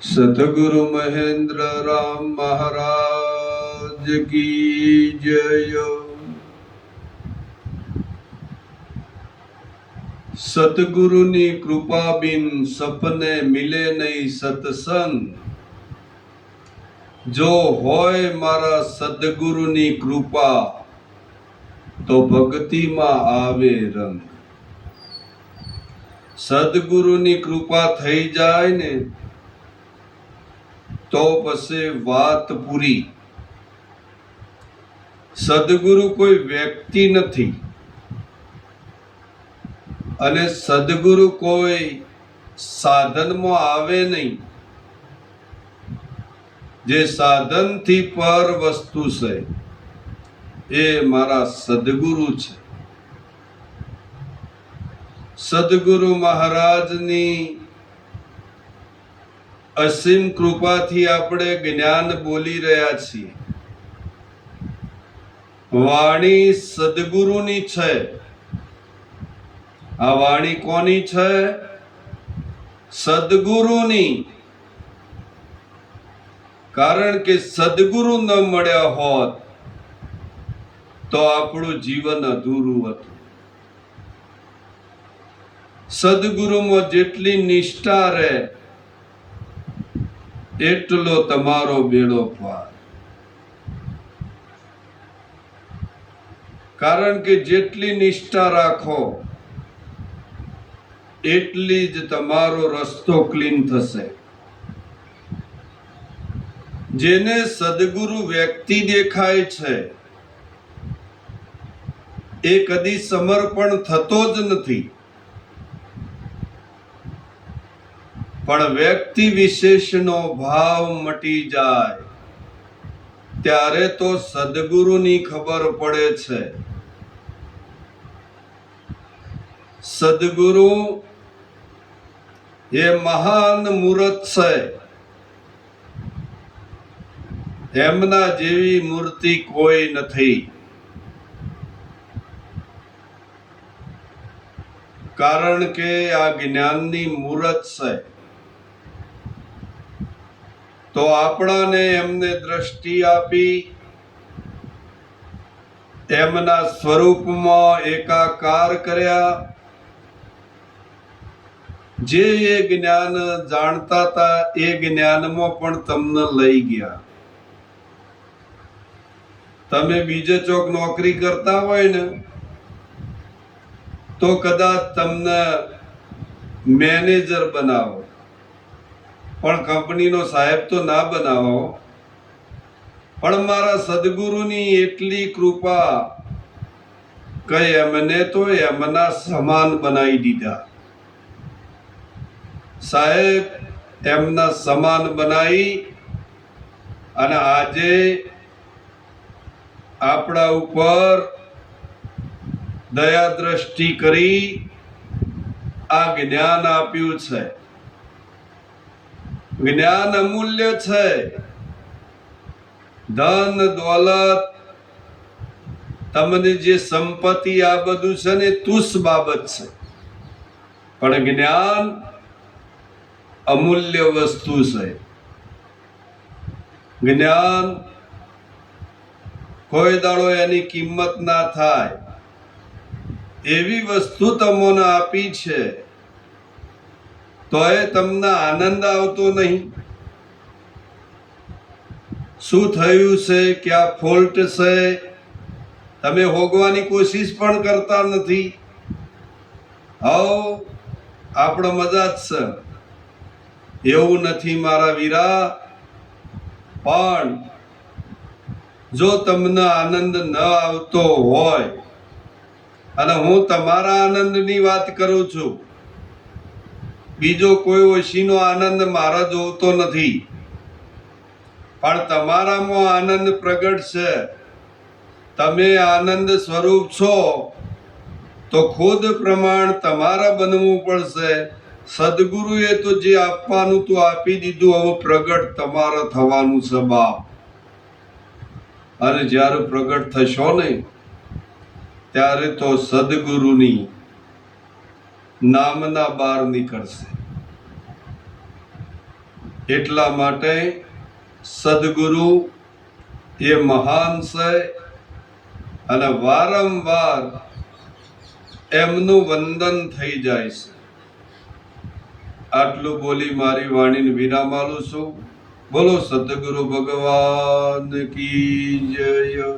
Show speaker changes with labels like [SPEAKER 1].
[SPEAKER 1] સતગુરુ મહેન્દ્ર રામ મહારાજ કી જય સતગુરુની કૃપા બિન સપને મિલે નહીં સત્સંગ જો હોય મારા સદગુરુની કૃપા તો ભક્તિમાં આવે રંગ સદગુરુની કૃપા થઈ જાય ને તો પછી વાત પૂરી. સદગુરુ કોઈ વ્યક્તિ નથી. અને સદગુરુ કોઈ સાધનમાં આવે નહીં. જે સાધનથી પર વસ્તુ છે, એ મારા સદગુરુ છે. સદગુરુ મહારાજની અસીમ કૃપાથી આપણે જ્ઞાન બોલી રહ્યા છીએ. વાણી સદગુરુની છે. આ વાણી કોની છે? સદગુરુની. કારણ કે સદગુરુ ન મળ્યા હોત, તો આપણું જીવન અધૂરું હતું. સદગુરુમાં જેટલી નિષ્ઠા રહે એટલો તમારો બેડો પાર કારણ કે જેટલી નિષ્ઠા રાખો, એટલી જ તમારો રસ્તો ક્લીન થશે. જેને સદગુરુ વ્યક્તિ દેખાય છે, એ કદી સમર્પણ થતો જ નથી. પણ વ્યક્તિ વિશેષનો ભાવ મટી જાય. ત્યારે તો સદગુરુની ખબર પડે છે. સદગુરુ એ મહાન મૂર્ત છે. એમના જેવી મૂર્તિ કોઈ નથી. કારણ કે આ જ્ઞાનની મૂર્ત છે. તો આપણાને એમને દ્રષ્ટિ આપી એમના સ્વરૂપમાં એકાકાર કર્યા. જે એ જ્ઞાન જાણતા હતા, એ જ્ઞાનમાં પણ તમને લઈ ગયા. તમે બીજે ચોક નોકરી કરતા હોય ને, તો કદાચ તમને મેનેજર બનાવો. પણ કંપનીનો સાહેબ તો ના બનાવો. પણ મારા સદગુરુની એટલી કૃપા કે એમને તો એમના સમાન બનાવી દીધા. સાહેબ, એમના સમાન બનાવી અને આજે આપણા ઉપર દયા દ્રષ્ટિ કરી આ જ્ઞાન આપ્યું છે. જ્ઞાન અમૂલ્ય છે. ધન, દોલત, તમને જે સંપત્તિ, આ બધું છે ને તુષ બાબત છે. પણ જ્ઞાન અમૂલ્ય વસ્તુ છે. જ્ઞાન કોઈ દાડો એની કિંમત ના થાય. એવી વસ્તુ તમને આપી છે. તો એ તમને આનંદ આવતો નહીં. શું થયું છે? ક્યાં ફોલ્ટ છે? તમે હોગવાની કોશિશ પણ કરતા નથી. આવો, આપણો મજા જ છે. એવું નથી મારા વીરા. પણ જો તમને આનંદ ન આવતો હોય, અને હું તમારા આનંદની વાત કરું છું બીજો કોઈ ઓશીનો આનંદ મારા જોવતો નથી. પણ તમારામાં આનંદ પ્રગટ છે. તમે આનંદ સ્વરૂપ છો. તો ખુદ પ્રમાણ તમારા બનવું પડશે. સદગુરુએ તો જે આપવાનું તો આપી દીધું, હવે પ્રગટ તમારે થવાનું છે બાપ. અને જ્યારે પ્રગટ થશો ને ત્યારે તો સદગુરુની નામના બહાર નીકળશે. એટલા માટે સદગુરુ એ મહાન છે અને વારંવાર એમનું વંદન થઈ જાય છે. આટલું બોલી મારી વાણીને વિરામ આલું છું. બોલો, સદગુરુ ભગવાન કી જય.